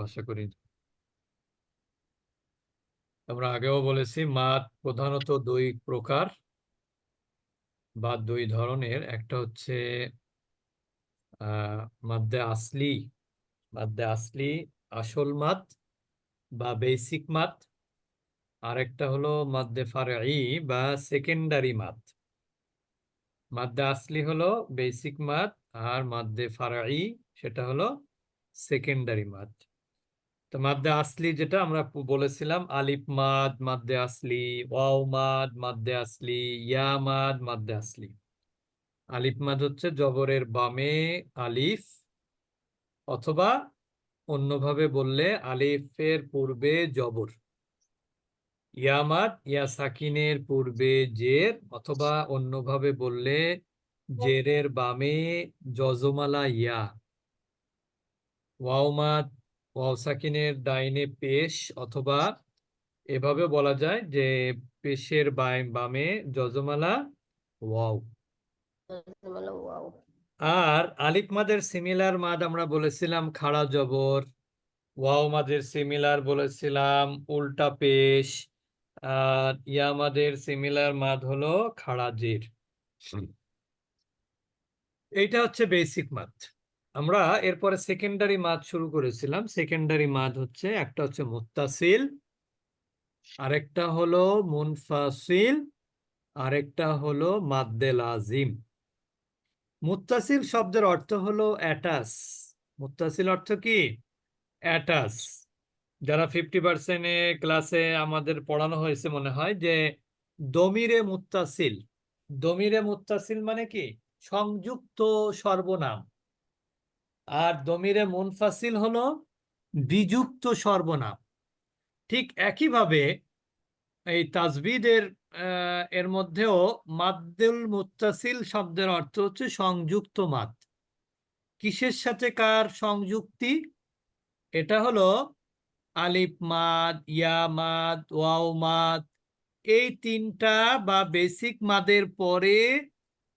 আশা করি। আমরা আগেও বলেছি মাদ প্রধানত দুই প্রকার বা দুই ধরনের। একটা হচ্ছে মাদ্দে আসলি মাদ্দে আসলি আসল মাদ বা বেসিক মাদ আরেকটা হলো মাদ্দে ফারঈ বা সেকেন্ডারি মাত মাদ্দে আসলি হলো বেসিক মাত আর মাদ্দে ফারঈ, সেটা হলো সেকেন্ডারি মাদ তো মাদ্দে আসলি যেটা আমরা বলেছিলাম, আলিফ মাদ, মাদ্দে আসলি, ওয়াও মাদ, মাদ্দে আসলি, ইয়া মাদ, মাদ্দে আসলি। আলিফ মাদ হচ্ছে জবরের বামে আলিফ অথবা অন্যভাবে বললে আলিফের পূর্বে জবর। ইয়া মাদ, ইয়া সাকিনের পূর্বে জের অথবা অন্যভাবে বললে জেরের বামে জজমালা ইয়া। ওয়াও মাদ ওয়াও সাকিনের ডাইনে পেশ অথবা এভাবে বলা যায় যে পেশের বাম- বামে যজমালা ওয়াও। ওয়াও। আর আলিফ মাদের সিমিলার মাদ আমরা বলেছিলাম খাড়া জবর ওয়াও মাদের সিমিলার বলেছিলাম উল্টা পেশ আর ইয়া মাদের সিমিলার মাদ হলো খাড়া জির। এইটা হচ্ছে বেসিক মাদ। আমরা এরপরে সেকেন্ডারি মাদ শুরু করেছিলাম। সেকেন্ডারি মাদ হচ্ছে, একটা হচ্ছে মুত্তাসিল, আরেকটা হলো মুনফাসিল, আরেকটা হলো মাদ্দে লাজিম মুত্তাসিল শব্দের অর্থ হলো অ্যাটাস। মুত্তাসিল অর্থ কি? অ্যাটাস। যারা ফিফটি পার্সেন্টে ক্লাসে আমাদের পড়ানো হয়েছে মনে হয় যে দমিরে মুত্তাসিল। দমিরে মুত্তাসিল মানে কি? সংযুক্ত সর্বনাম। আর দমিরে মুনফাসিল হলো বিযুক্ত সর্বনাম। ঠিক একইভাবে এই তাজবিদের এর মধ্যেও মাদ্দুল মুত্তাসিল শব্দের অর্থ হচ্ছে সংযুক্ত মাদ কিসের সাথে কার সংযুক্তি? এটা হলো আলিফ, মাদ, ইয়া, মাদ, ওয়াও, মাদ। এই তিনটা বা বেসিক মাদের পরে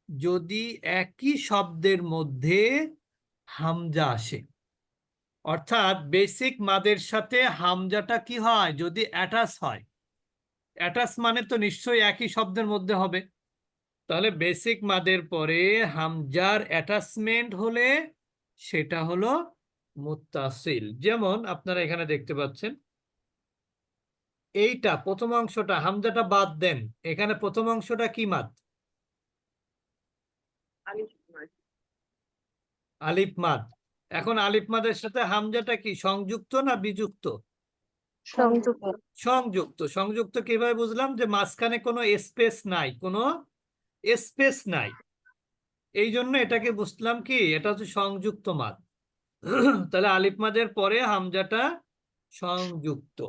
যদি একই শব্দের মধ্যে হামজা আসে। অর্থাৎ বেসিক মাদের সাথে হামজাটা কি হয়? যদি অ্যাটাচ হয়। অ্যাটাচ মানে তো নিশ্চয়ই একই শব্দের মধ্যে হবে। তাহলে বেসিক মাদের পরে হামজার অ্যাটাচমেন্ট হলে সেটা হলো মুত্তাসিল। যেমন আপনারা এখানে দেখতে পাচ্ছেন। এইটা প্রথম অংশটা, হামজাটা বাদ দেন। এখানে প্রথম অংশটা কি মাদ? আলিফ মাদ। এখন আলিফ মাদের সাথে হামজাটা কি সংযুক্ত না বিযুক্ত? সংযুক্ত। সংযুক্ত। সংযুক্ত কীভাবে বুঝলাম যে মাঝখানে কোনো স্পেস নাই কোনো স্পেস নাই। এই জন্য এটাকে বুঝলাম কি এটা হচ্ছে সংযুক্ত মাদ। তাহলে আলিফ মাদের পরে হামজাটা সংযুক্ত।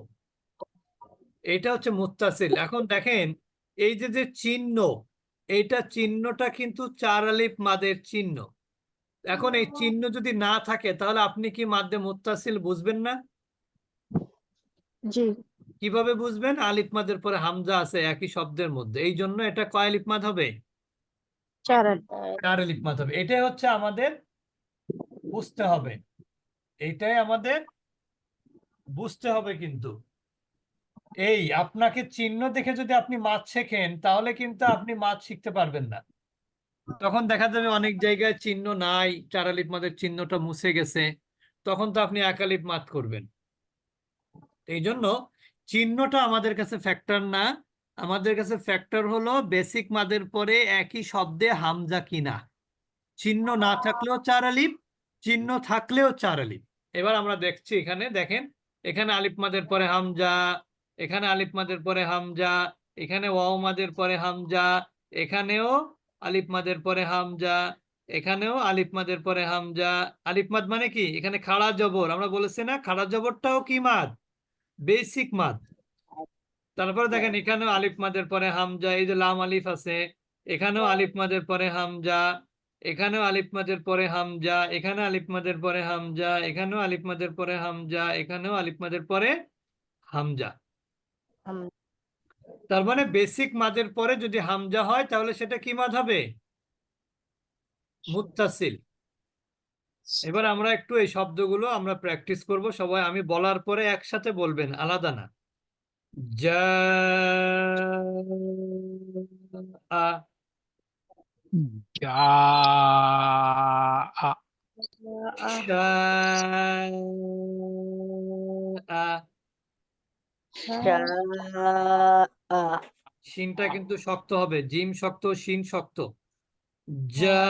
এটা হচ্ছে মুত্তাসিল। এখন দেখেন এই যে যে চিহ্ন এইটা চিহ্নটা কিন্তু চার আলিফ মাদের চিহ্ন। এখন এই চিহ্ন যদি না থাকে তাহলে আপনি কি মাদ্দে মুত্তাসিল বুঝবেন না? জি। কীভাবে বুঝবেন? আলিফ মাদের পরে হামজা আছে একই শব্দের মধ্যে। এই জন্য এটা কয় আলিফ মাদ হবে? চার চার আলিফ মাদ হবে। এটাই হচ্ছে আমাদের বুঝতে হবে। এইটাই আমাদের বুঝতে হবে কিন্তু। এই আপনাকে চিহ্ন দেখে যদি আপনি মাছ শেখেন তাহলে কিন্তু আপনি মাছ শিখতে পারবেন না। তখন দেখা যাবে অনেক জায়গায় চিহ্ন নাই চার আলিফ মাদের চিহ্নটা মুছে গেছে, তখন তো আপনি এক আলিফ মাদ করবেন। এই জন্য চিহ্নটা আমাদের কাছে ফ্যাক্টর না, আমাদের কাছে ফ্যাক্টর হলো বেসিক মাদের পরে একই শব্দে হামজা কিনা। চিহ্ন না থাকলেও চার আলিফ চিহ্ন থাকলেও চার আলিফ এবার আমরা দেখছি এখানে, দেখেন, এখানে আলিফ মাদের পরে হামজা, এখানে আলিফ মাদের পরে হামজা, এখানে ওয়াও মাদের পরে হামজা, এখানেও আলিফ মাদের পরে হামজা এখানেও আলিফ মাদের পরে হামজা। আলিফ মাদ মানে কি? এখানে খাড়া জবর। আমরা বলেছি না খাড়া জবরটাও কি মাদ? বেসিক মাদ। তারপরে দেখেন এখানেও আলিফ মাদের পরে হামজা এই যে লাম আলিফ আছে এখানেও আলিফ মাদের পরে হামজা এখানেও আলিফ মাদের পরে হামজা এখানে আলিফ মাদের পরে হামজা এখানেও আলিফ মাদের পরে হামজা এখানেও আলিফ মাদের পরে হামজা। তার মানে বেসিক মাদের পরে যদি হামজা হয়, তাহলে সেটা কি মাদ হবে? মুত্তাসিল। এবার আমরা একটু এই শব্দগুলো আমরা প্র্যাকটিস করব। সবাই, আমি বলার পরে একসাথে বলবেন, আলাদা না। যা যা শিনটা কিন্তু শক্ত হবে জিম শক্ত শিন শক্ত। যা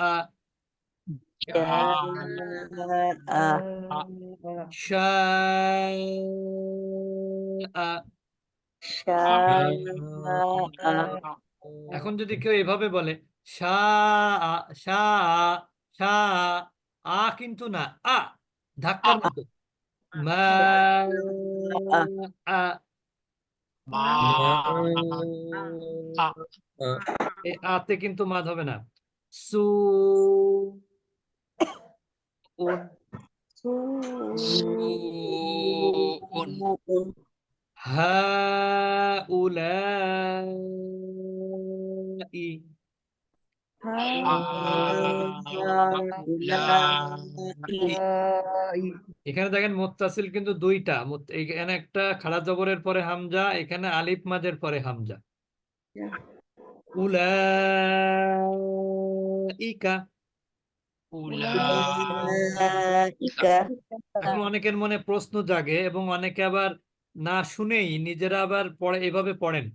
আ এখন যদি কেউ এভাবে বলে সা আ সা সা আ কিন্তু না আ ধাক্কার মতো। মা আ মা এই আতে কিন্তু মাদ হবে না সু উন উন হা উলা ই এখানে দেখেন মুত্তাসিল কিন্তু দুইটা। এখানে একটা খাড়া জবরের পরে হামজা এখানে আলিফ মাদের পরে হামজা। উলা এখন অনেকের মনে প্রশ্ন জাগে এবং অনেকে আবার না শুনেই নিজেরা আবার পড়ে এভাবে পড়েন।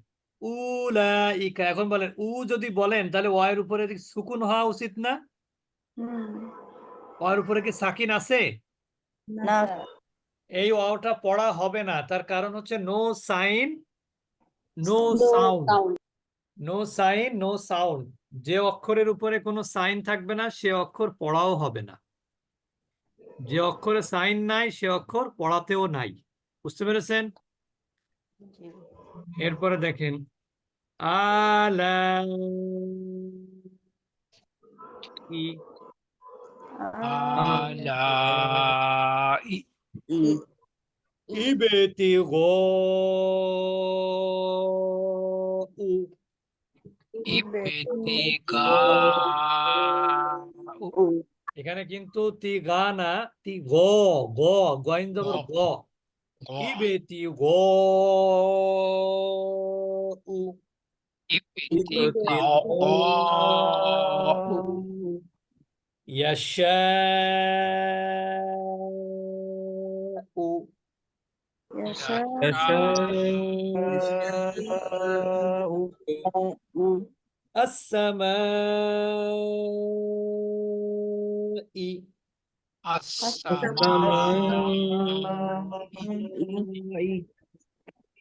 উলা ইকা এখন বলেন উ যদি বলেন তাহলে ওয়ের উপরে সুকুন হওয়া উচিত না? ওয়ের উপরে কি সাকিন আছে? এই ওয়াওটা পড়া হবে না তার কারণ হচ্ছে no sign no sound no sign no sound যে অক্ষরের উপরে কোনো সাইন থাকবে না সে অক্ষর পড়াও হবে না। যে অক্ষরে সাইন নাই সে অক্ষর পড়াতেও নাই। বুঝতে পেরেছেন? এরপরে দেখেন আলা আলাই ইবেতি গো উ ইপতিকা এখানে কিন্তু তি গা না তি গ গ গয়েন জবর গ ইবেতি গো يشاء يشاء السماء. السماء.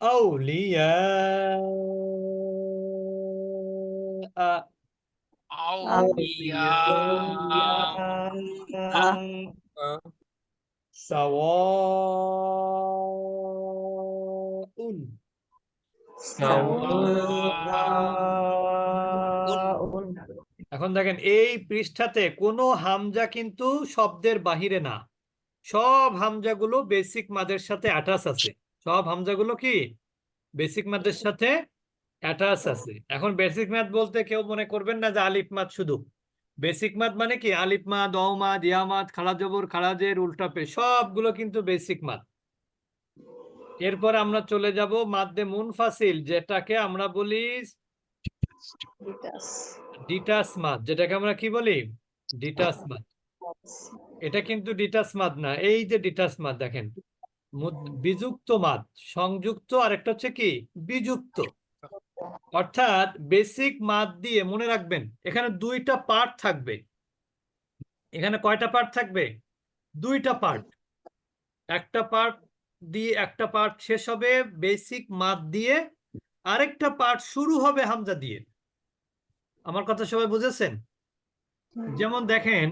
أولياء. سواء এখন দেখেন এই পৃষ্ঠাতে কোনো হামজা কিন্তু শব্দের বাহিরে না সব হামজাগুলো বেসিক মাদের সাথে অ্যাটাচ আছে সব হামজাগুলো কি বেসিক মাদের সাথে অ্যাটাচ আছে। এখন বেসিক মাদ বলতে কেউ মনে করবেন না যে আলিফ মাদ শুধু। বেসিক মাদ মানে কি? আলিফ মাদ খাড়া জবর খাড়াজের উল্টা পে সবগুলো কিন্তু বেসিক মাদ এরপর আমরা চলে যাব মাদ্দে মুনফাসিল যেটাকে আমরা বলি ডিটাস মাদ যেটাকে আমরা কি বলি? ডিটাস মাদ এটা কিন্তু ডিটাস মাদ না এই যে ডিটাস মাদ দেখেন। বিযুক্ত মাদ সংযুক্ত আর একটা হচ্ছে কি? বিযুক্ত। অর্থাৎ বেসিক মাদ দিয়ে মনে রাখবেন এখানে দুইটা পার্ট থাকবে। এখানে কয়টা পার্ট থাকবে? দুইটা পার্ট একটা পার্ট দিয়ে একটা পার্ট শেষ হবে বেসিক মাদ দিয়ে আরেকটা পার্ট শুরু হবে হামজা দিয়ে। আমার কথা সবাই বুঝেছেন? যেমন দেখেন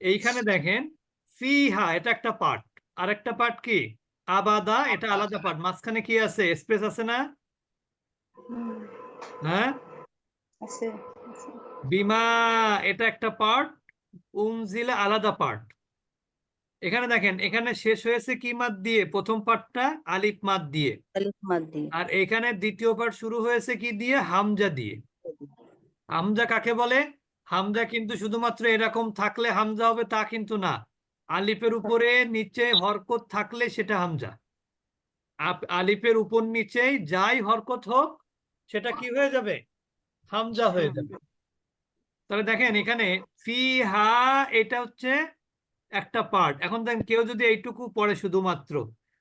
এইখানে দেখেন ফিহা এটা একটা পার্ট আর একটা পার্ট কি? আবাদা এটা আলাদা পার্ট মাঝখানে কি আছে? স্পেস আছে না? হ্যাঁ? বিমা এটা একটা পার্ট উমজিলা আলাদা পার্ট এখানে দেখেন এখানে শেষ হয়েছে কি মাদ দিয়ে? প্রথম পার্টটা আলিফ মাদ দিয়ে। আর এখানে দ্বিতীয় পার্ট শুরু হয়েছে কি দিয়ে? হামজা দিয়ে। হামজা কাকে বলে? হামজা কিন্তু শুধুমাত্র এরকম থাকলে হামজা হবে তা কিন্তু না। আলিফের উপরে নিচে হরকত থাকলে সেটা হামজা। আলিফের উপর নিচেই যাই হরকত হোক সেটা কি হয়ে যাবে? হামজা হয়ে যাবে। তাহলে দেখেন এখানে ফি হা এটা হচ্ছে একটা পার্ট এখন দেখেন কেউ যদি এইটুকু পড়ে শুধুমাত্র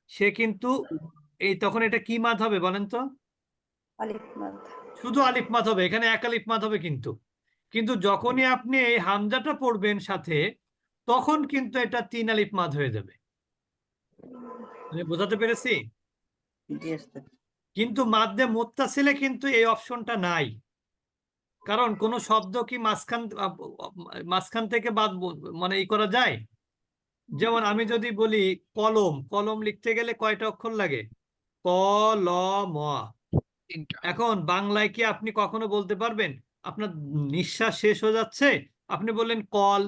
সে কিন্তু এই তখন এটা কি মাদ হবে বলেন তো? শুধু আলিফ মাত হবে এখানে এক আলিফ মাত হবে কিন্তু। কিন্তু যখনই আপনি এই হামজাটা পড়বেন সাথে তখন কিন্তু এটা তিন আলিফ মাত হয়ে যাবে। বোঝাতে পেরেছি। কিন্তু মাদ্দে মোত্তাসিলে কিন্তু এই অপশনটা নাই। কারণ কোন শব্দ কি মাঝখান মাঝখান থেকে বাদ মানে ই করা যায়? যেমন আমি যদি বলি কলম কলম লিখতে গেলে কয়টা অক্ষর লাগে? ক ল ম। এখন বাংলায় কি আপনি কখনো বলতে পারবেন? আপনার নিঃশ্বাস শেষ হয়ে যাচ্ছে? আপনি বললেন কল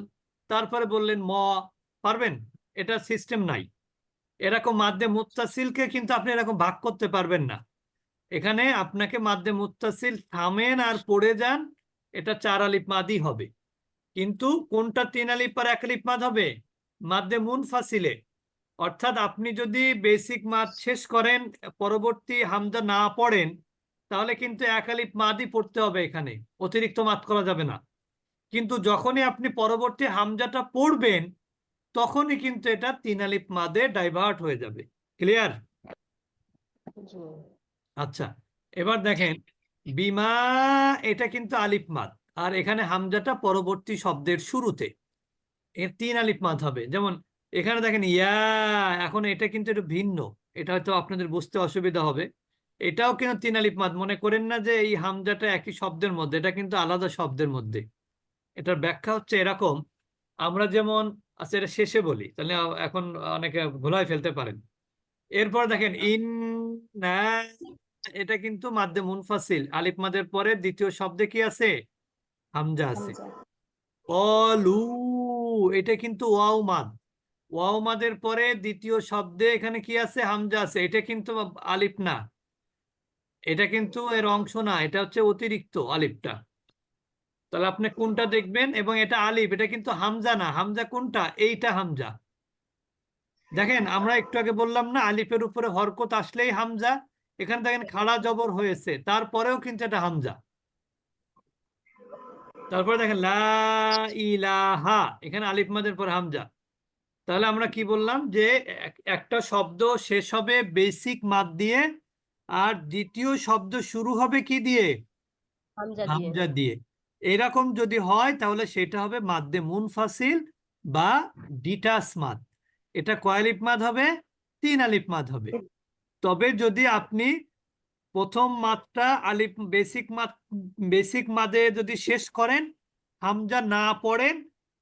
তারপরে বললেন ম পারবেন? এটা সিস্টেম নাই। এরকম মাধ্যে মুত্তাসিলকে কিন্তু আপনি এরকম ভাগ করতে পারবেন না। এখানে আপনাকে মাধ্যে মুত্তাসিল থামেন আর পড়ে যান, এটা চার আলিফ মাদি হবে। কিন্তু কোনটা তিন আলিপ আর এক আলিফ মাদ হবে? মাধ্যে মুনফাসিলে। অর্থাৎ আপনি যদি বেসিক মাদ শেষ করেন, পরবর্তী হামজা না পড়েন, তাহলে কিন্তু এক আলিপ মাদই পড়তে হবে এখানে। অতিরিক্ত মাদ করা যাবে না। কিন্তু যখনই আপনি পরবর্তী হামজাটা পড়বেন, তখনই কিন্তু এটা তিন আলিফ মাদে ডাইভার্ট হয়ে যাবে। ক্লিয়ার? আচ্ছা এবার দেখেন, বিমা এটা কিন্তু আলিফ মাদ, আর এখানে হামজাটা পরবর্তী শব্দের শুরুতে। এর তিন আলিফ মাদ হবে। যেমন, এখানে দেখেন, ইয়া, এখন এটা কিন্তু একটু ভিন্ন। এটা হয়তো আপনাদের বুঝতে অসুবিধা হবে। এটাও কিন্তু তিন আলিফ মাদ। মনে করেন না যে এই হামজাটা একই শব্দের মধ্যে, এটা কিন্তু আলাদা শব্দের মধ্যে। এটার ব্যাখ্যা হচ্ছে এরকম, আমরা যেমন আচ্ছা এটা শেষে বলি, তাহলে এখন অনেকে ভুলাই ফেলতে পারেন। এরপর দেখেন ইন এটা কিন্তু মাদ্দে মুনফাসিল। আলিফ মাদের পরে দ্বিতীয় শব্দে কি আছে? হামজা আছে। অলু এটা কিন্তু ওয়াও মাদ। ওয়াও মাদের পরে দ্বিতীয় শব্দে এখানে কি আছে? হামজা আছে। এটা কিন্তু আলিফ না। এটা কিন্তু এর অংশ না। এটা হচ্ছে অতিরিক্ত আলিফটা। তাহলে আপনি কোনটা দেখবেন? এবং এটা আলিফ এটা কিন্তু হামজা না। হামজা কোনটা? এইটা হামজা। দেখেন আমরা একটু আগে বললাম না আলিফের উপরে হরকত আসলেই হামজা। এখানে দেখেন খাড়া জবর হয়েছে তারপরেও কিন্তু এটা হামজা। তারপরে দেখেন লা ইলাহা এখানে আলিফ মাদের পর হামজা। তাহলে আমরা কি বললাম যে একটা শব্দ শেষ হবে বেসিক মাদ দিয়ে আর দ্বিতীয় শব্দ শুরু হবে কি দিয়ে? হামজা দিয়ে। হামজা দিয়ে। এরকম যদি হয় তাহলে সেটা হবে মাদ্দে মুনফাসিল বা ডিটাস মাদ। এটা কয় আলিফ মাদ হবে? তিন আলিফ মাদ হবে। তবে যদি আপনি প্রথম মাদটা আলিফ বেসিক মাদ বেসিক মাদে যদি শেষ করেন হামজা না পড়েন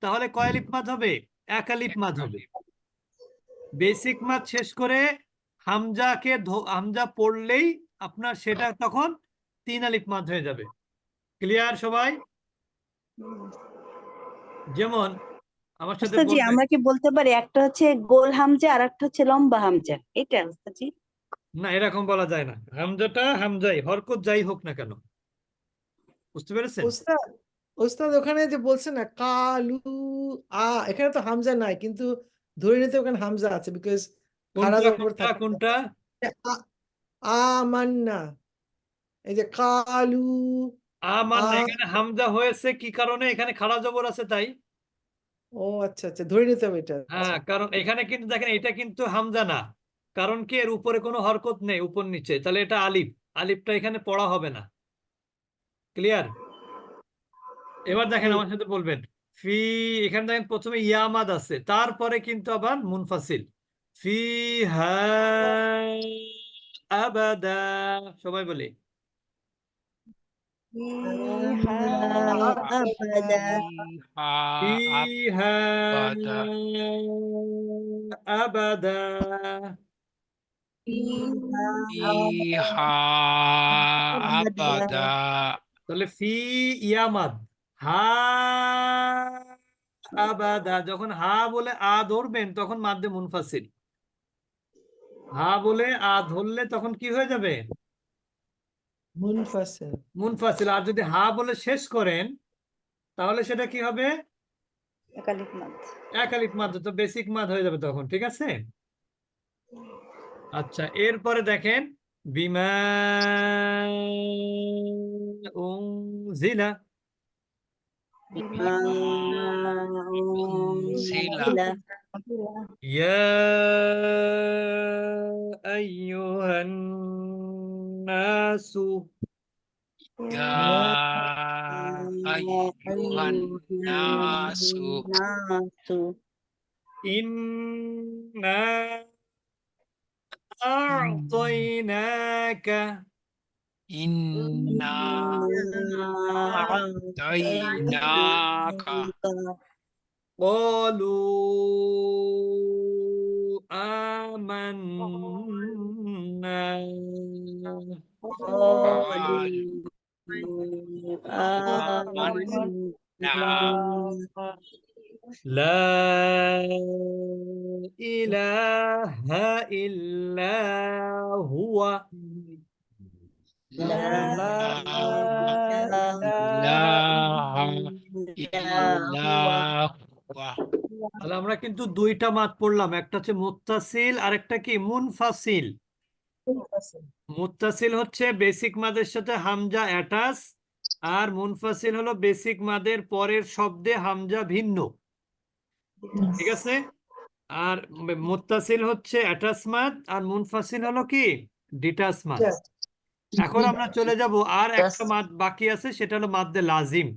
তাহলে কয় আলিফ মাদ হবে? এক আলিফ মাদ হবে। বেসিক মাদ শেষ করে হামজাকে হামজা পড়লেই আপনার সেটা তখন তিন আলিফ মাদ হয়ে যাবে। ক্লিয়ার সবাই? যেমন আমার সাথে আমরা কি বলতে পারি একটা হচ্ছে গোল হামজা আর একটা হচ্ছে লম্বা হামজা? এটা না এরকম বলা যায় না। হামজাটা হামজাই হরকত যাই হোক না কেন। বুঝতে পেরেছেন? ওস্তাদ ওস্তাদ ওখানে যে বলছে না কালু আ এখানে তো হামজা নাই কিন্তু ধরে নিতে ওখানে হামজা আছে বিকজ কোনটা কোনটা আমান্না এই যে কালু আমার না আ- এখানে হামজা হয়েছে কি কারণে? এখানে খাড়া জবর আছে তাই। ও আচ্ছা আচ্ছা ধরে নিতে হবে এটা হ্যাঁ কারণ এখানে কিন্তু দেখেন এটা কিন্তু হামজা না। কারণ কি এর উপরে কোনো হরকত নেই উপর নিচে। তাহলে এটা আলিফ। আলিফটা এখানে পড়া হবে না। ক্লিয়ার এবার দেখেন আমার সাথে বলবেন। ফি এখানে দেখেন প্রথমে ইয়ামাদ আছে তারপরে কিন্তু আবার মুনফাসিল। ফি হা আবাদা সবাই বলি। আবাদা। তাহলে ফি ইয়ামাদ। হা আবাদা। যখন হা বলে আ ধরবেন তখন মাদ্দে মুনফাসিল। হা বলে আ ধরলে তখন কি হয়ে যাবে? মুনফাসিল। মুনফাসিল। আর যদি হা বলে শেষ করেন তাহলে সেটা কি হবে? একালিক মাদ। একালিক মাদ। তো বেসিক মাদ হয়ে যাবে তখন ঠিক আছে? আচ্ছা এরপরে দেখেন বিমা উনজিলা Zila. يا أيها الناس Ya ayyuhan nasu إنا أعطيناك inna a'tainaka قالوا آمنا لا إله إلا هو ilaha illa huwa তাহলে আমরা কিন্তু দুইটা মাদ পড়লাম একটা হচ্ছে মুত্তাসিল আর একটা কি মুনফাসিল মুত্তাসিল হচ্ছে বেসিক মাদের সাথে হামজা অ্যাটাচ আর মুনফাসিল হলো বেসিক মাদের পরের শব্দে হামজা ভিন্ন ঠিক আছে? আর মুত্তাসিল হচ্ছে অ্যাটাচ মাদ আর মুনফাসিল হলো কি? ডিটাচ মাদ এখন আমরা চলে যাব আর একটা মাদ বাকি আছে সেটা হলো মাদ্দে লাজিম।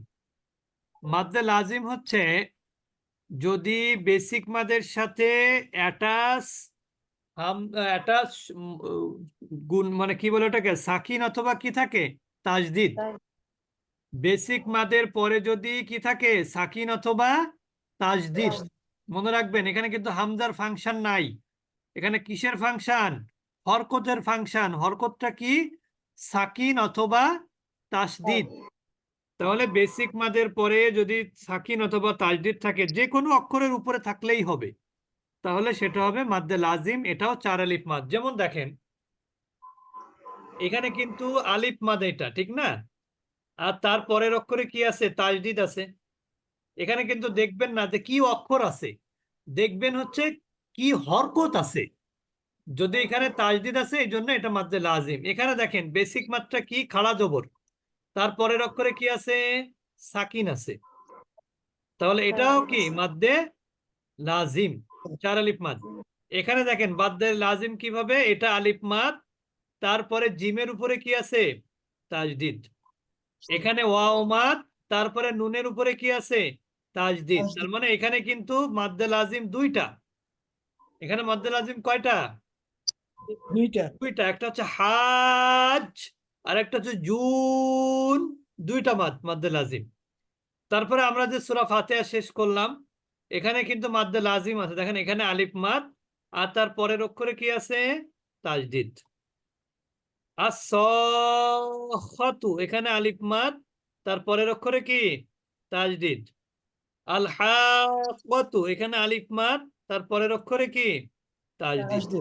মাদ্দে লাজিম হচ্ছে যদি বেসিক মাদের সাথে অ্যাটাচ হাম অ্যাটাচ গুণ মানে কি বলে ওটাকে? সাকিন অথবা কি থাকে? তাজদিদ। বেসিক মাদের পরে যদি কি থাকে? সাকিন অথবা তাজদিদ মনে রাখবেন এখানে কিন্তু হামজার ফাংশন নাই। এখানে কিসের ফাংশন? হরকতের ফাংশন। হরকতটা কি? সাকিন অথবা তাসদিদ তাহলে বেসিক মাদের পরে যদি সাকিন অথবা তাজদিদ থাকে যে কোনো অক্ষরের উপরে থাকলেই হবে। তাহলে সেটা হবে মাদ্দে লাজিম এটাও চার আলিফ মাদ। যেমন দেখেন এখানে কিন্তু আলিফ মাদ এটা ঠিক না? আর তার পরের অক্ষরে কি আছে? তাজদিদ আছে। এখানে কিন্তু দেখবেন না যে কি অক্ষর আছে। দেখবেন হচ্ছে কি হরকত আছে। যদি এখানে তাজদিদ আছে, এই জন্য এটা মাদ্দে লাজিম। এখানে দেখেন বেসিক মাত্রা কি? খাড়া জবর। তারপরের অক্ষরে কি আছে? সাকিন আছে। তাহলে এটাও কি মাদ্দে লাজিম? চার আলিফ মাদ। এখানে দেখেন মাদ্দে লাজিম কীভাবে? এটা আলিফ মাদ। তারপরে জিমের উপরে কি আছে? তাজদিদ। এখানে ওয়াও মাদ। তারপরে নুনের উপরে কি আছে? তাজদিদ। তার মানে এখানে কিন্তু মাদ্দে লাজিম দুইটা। এখানে মাদ্দে লাজিম কয়টা? দুইটা। দুইটা। একটা হচ্ছে হাজ আর একটা হচ্ছে জুন। দুইটা মাদ মাদ্দে লাজিম তারপরে আমরা যে সূরা ফাতিহা শেষ করলাম এখানে কিন্তু মাদ্দে লাজিম আছে। দেখেন এখানে আলিফ মাদ আর তার পরের অক্ষরে কি আছে? তাজদিদ। as-sakhatu এখানে আলিফ মাদ তার পরের অক্ষরে কি? তাজদিদ। আল এখানে আলিফ মাদ তার পরের অক্ষরে কি? তাজদিদ।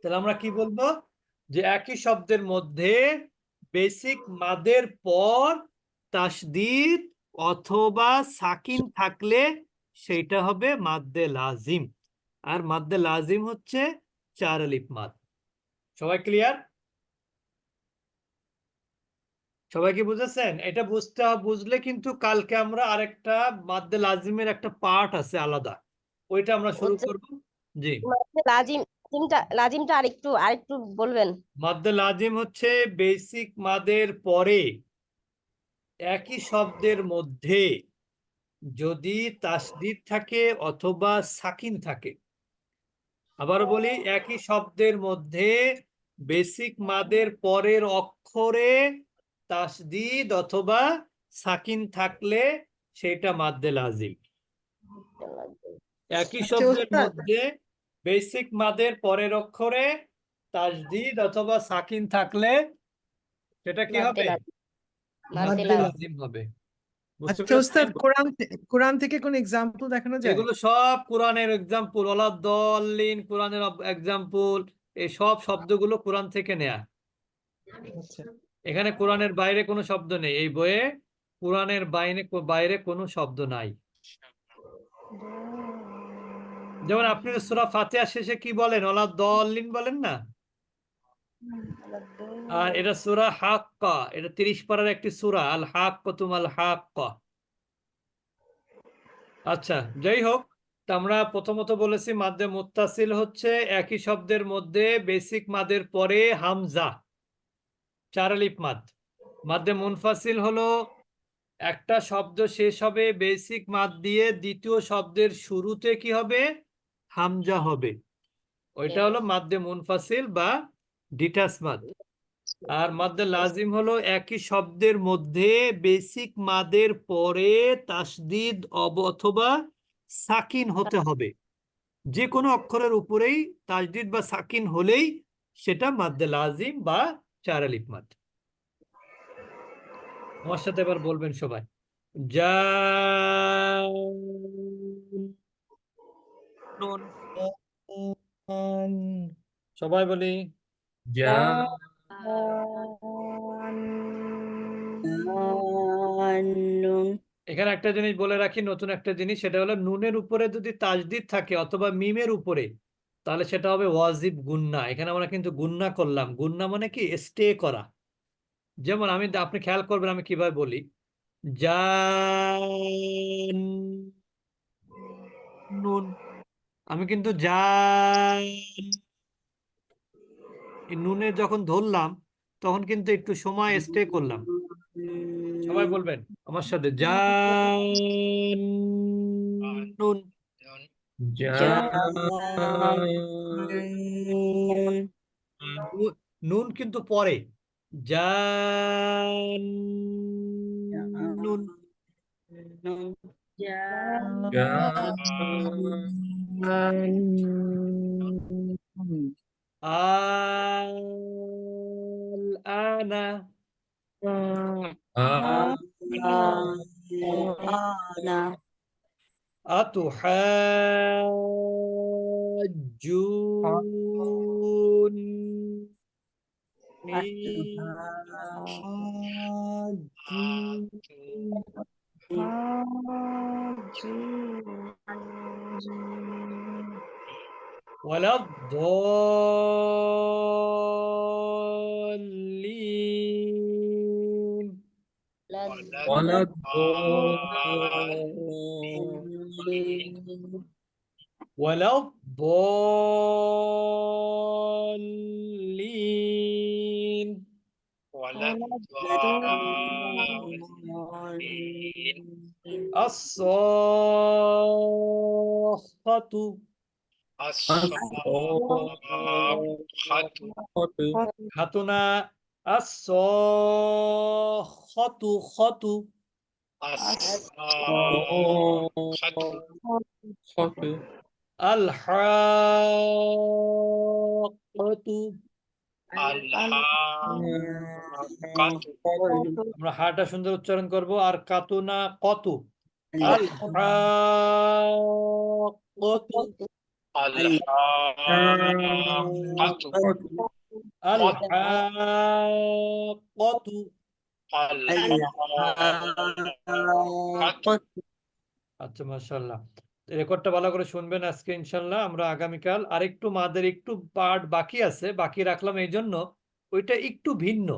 তাহলে আমরা কি বলব? যে একই শব্দের মধ্যে বেসিক মাদের পর তাসদিদ অথবা সাকিন থাকলে সেইটা হবে মাদ্দে লাজিম। আর মাদ্দে লাজিম হচ্ছে চার আলিফ মাদ সবাই ক্লিয়ার সবাই কি বুঝেছেন? এটা বুঝতে বুঝলে কিন্তু কালকে আমরা আরেকটা মাদ্দে লাজিমের একটা পার্ট আছে আলাদা। ওইটা আমরা শুরু করব। জি। লাজিম লাজিমটা লাজিমটা আরেকটু আরেকটু বলবেন। মাদ্দে লাজিম হচ্ছে বেসিক মাদের পরে একই শব্দের মধ্যে যদি তাসদিদ থাকে অথবা সাকিন থাকে। আবার বলি একই শব্দের মধ্যে বেসিক মাদের পরের অক্ষরে তাসদিদ অথবা সাকিন থাকলে সেটা মাদ্দে লাজিম। একই আচ্ছা, শব্দের মধ্যে বেসিক মাদের পরের অক্ষরে তাসদিদ অথবা সাকিন থাকলে সেটা কি হবে? মাদ্দে লাজিম। হবে। আচ্ছা? কোরআন কোরআন থেকে কোন এক্সাম্পল দেখানো যায়? এগুলো সব কোরআনের এক্সাম্পল কোরআনের এক্সাম্পল এই সব শব্দগুলো কোরআন থেকে নেয়া। আচ্ছা। এখানে কোরআনের বাইরে কোনো শব্দ নেই। এই বইয়ে কোরআনের বাইরে বাইরে কোনো শব্দ নাই। যেমন আপনি সুরা ফাতিহা শেষে কি বলেন? ওলা দলিন বলেন না? আর এটা সূরা হাক্কা, এটা 30 পারার একটি সুরা, আল হাক্কাতুম আল হাক্কা। আচ্ছা যাই হোক আমরা প্রথমত বলেছি মাদ্দে মুত্তাসিল হচ্ছে একই শব্দের মধ্যে বেসিক মাদের পরে হামজা। চার আলিফ মাদ মাদ্দে মুনফাসিল হলো, একটা শব্দ শেষ হবে, বেসিক মাদ দিয়ে দ্বিতীয় শব্দের শুরুতে কি হবে? হামজা হবে। ওইটা হলো মাদ্দে মুনফাসিল বা ডিটাস মাদ। আর মাদ্দে লাজিম হলো, একই শব্দের মধ্যে বেসিক মাদের পরে তাসদিদ অব অথবা সাকিন হতে হবে। যে কোনো অক্ষরের উপরেই তাসদিদ বা সাকিন হলেই সেটা মাদ্দে লাজিম বা চার আলিফ মাদ আমার সাথে এবার বলবেন সবাই। যা সবাই বলি। এখানে একটা জিনিস বলে রাখি নতুন একটা জিনিস সেটা হলো নুনের উপরে যদি তাজদিদ থাকে অথবা মিমের উপরে তাহলে সেটা হবে ওয়াজিব গুন্না। এখানে আমরা কিন্তু গুন্না করলাম। গুন্না মানে কি? স্টে করা। যেমন আমি আপনি খেয়াল করবেন আমি কীভাবে বলি। নুন। আমি কিন্তু জান নুনে যখন ধরলাম, তখন কিন্তু একটু সময় স্টে করলাম। সবাই বলবেন আমার সাথে। জান নুন। নুন নু- নুন কিন্তু পরে জান নুন নুন আল আনা আনা ولا الضالين. ولا الضالين. ولا الضالين ولا الضالين الصاخة خطنا الصاخة خط الصاخة আমরা হাটা সুন্দর উচ্চারণ করব। আর কাতু না কত আচ্ছা মাসাল্লাহ রেকর্ডটা ভালো করে শুনবেন আজকে, ইনশাল্লাহ। আমরা আগামীকাল আরেকটু মাদের একটু পার্ট বাকি আছে, বাকি রাখলাম এই জন্য ওইটা একটু ভিন্ন।